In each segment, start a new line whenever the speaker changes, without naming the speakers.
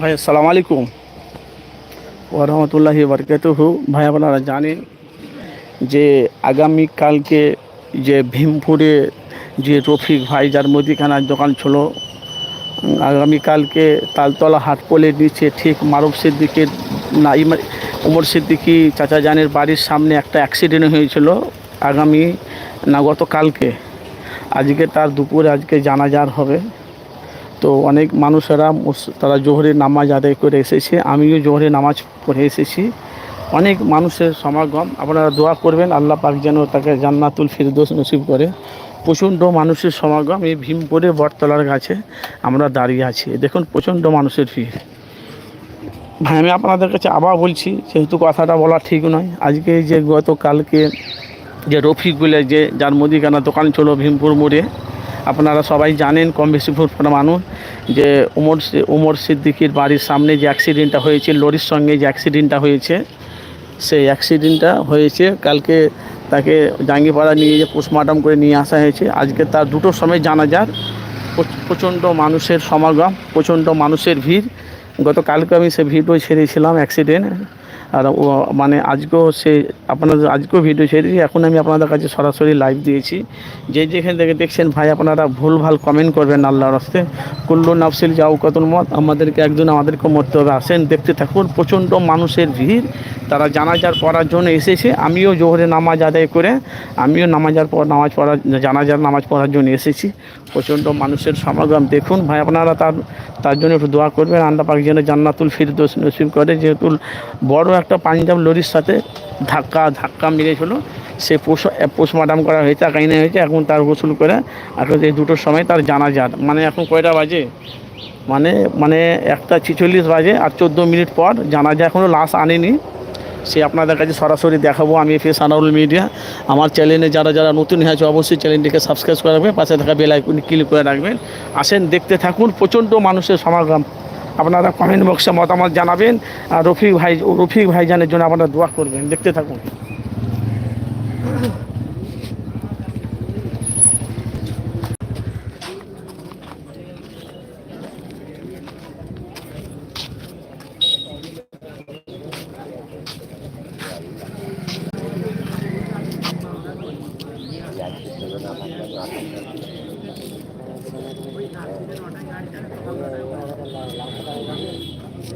ভাই, আসসালামু আলাইকুম। ওরহমতুল্লাহি বরকাতুহু। ভাই, আপনারা জানেন যে আগামীকালকে যে ভীমপুরে যে রফিক ভাই যার মুদিখানার দোকান ছিল আগামীকালকে তালতলা হাটপোলের নিচে ঠিক মারুফ সিদ্দিকের না উমর সিদ্দিকি চাচা জানের বাড়ির সামনে একটা অ্যাক্সিডেন্ট হয়েছিল আগামী, না গতকালকে। আজকে তার দুপুরে আজকে জানাজার হবে। তো অনেক মানুষেরা তারা জোহরের নামাজ আদায় করে এসেছে। আমিও জোহরের নামাজ পড়ে এসেছি। অনেক মানুষের সমাগম। আপনারা দোয়া করবেন, আল্লাহ পাক যেন তাকে জান্নাতুল ফিরদোস নসিব করে। প্রচণ্ড মানুষের সমাগম এই ভীমপুরে বটতলার কাছে আমরা দাঁড়িয়ে আছি। দেখুন, প্রচণ্ড মানুষের ভিড়। ভাই, আমি আপনাদের কাছে আবার বলছি, যেহেতু কথাটা বলা ঠিক নয়, আজকে যে গতকালকে যে রফিক বলে যে যার মুদিখানা দোকান ছিল ভীমপুর মোড়ে আপনারা সবাই জানেন, কম বেশি ফুটফুট মানুষ, যে উমর উমর সিদ্দিকির বাড়ির সামনে যে অ্যাক্সিডেন্টটা হয়েছে, লরির সঙ্গে যে অ্যাক্সিডেন্টটা হয়েছে, সেই অ্যাক্সিডেন্টটা হয়েছে। কালকে তাকে জাঙ্গিপাড়া নিয়ে যে পোস্টমর্টম করে নিয়ে আসা হয়েছে। আজকে তার দুটোর সময় জানাজার। প্রচ- প্রচণ্ড মানুষের সমাগম, প্রচণ্ড মানুষের ভিড়। গতকালকে আমি সে ভিডিও ছেড়েছিলাম অ্যাক্সিডেন্ট আর ও মানে আজকেও সে, আপনাদের আজকেও ভিডিও ছেড়েছি এখন আমি আপনাদের কাছে সরাসরি লাইভ দিয়েছি। যে যেখান থেকে দেখছেন, ভাই আপনারা ভুল ভালো কমেন্ট করবেন আল্লাহর হস্তে কুল্লু নাফসিল যাও কতল মত, আমাদেরকে একজন আমাদেরকে মরতে হবে। আসেন, দেখতে থাকুন, প্রচণ্ড মানুষের ভিড়। তারা জানাজার পড়ার জন্য এসেছে। আমিও জোহরে নামাজ আদায় করে, আমিও নামাজার পর নামাজ পড়ার, জানাজার নামাজ পড়ার জন্য এসেছি। প্রচণ্ড মানুষের সমাগম। দেখুন, ভাই আপনারা তার তার জন্য একটু দোয়া করবেন। আল্লাহ পাক যেন জান্নাতুল ফিরদোস নসিব করে। যেহেতু বড় একটা পাঞ্জাব লরির সাথে ধাক্কা ধাক্কা মেরেছিল। সে পোষ, পোস্টমর্টম করা হয়েছে আকাইনে হয়েছে। এখন তার গোসল করে এখন এই দুটোর সময় তার জানা যান মানে এখন কয়টা বাজে? মানে মানে একটা ছিচল্লিশ বাজে আর চোদ্দ মিনিট পর জানা যায় এখনও লাশ আনেনি। সে আপনাদের কাছে সরাসরি দেখাবো। আমি এফএস আনারুল মিডিয়া। আমার চ্যানেলে যারা যারা নতুন হয়েছে অবশ্যই চ্যানেলটিকে সাবস্ক্রাইব করে রাখবেন। পাশে থাকা বেল আইকন ক্লিক করে রাখবেন। আসেন, দেখতে থাকুন প্রচণ্ড মানুষের সমাগম। আপনারা কমেন্ট বক্সে মতামত জানাবেন আর রফিক ভাই, রফিক ভাইজানের জন্য আপনারা দোয়া করবেন। দেখতে থাকুন।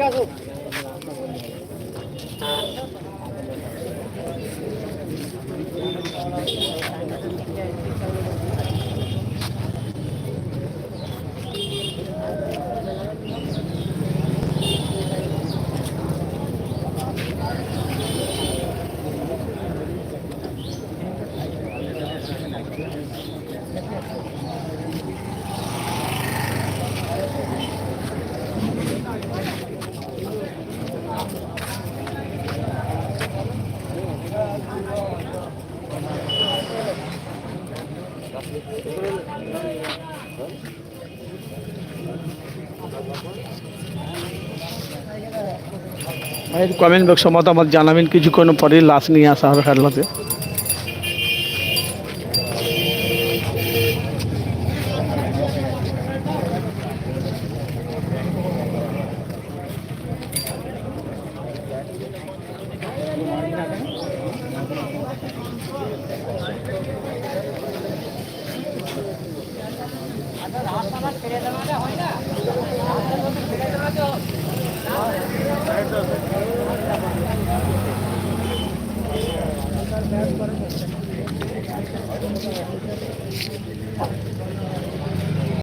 告诉。কমেন্ট বক্সে মতামত জানাবেন কিছুক্ষণ পরে লাশ নিয়ে আসা হবে খেলাতে। হয় না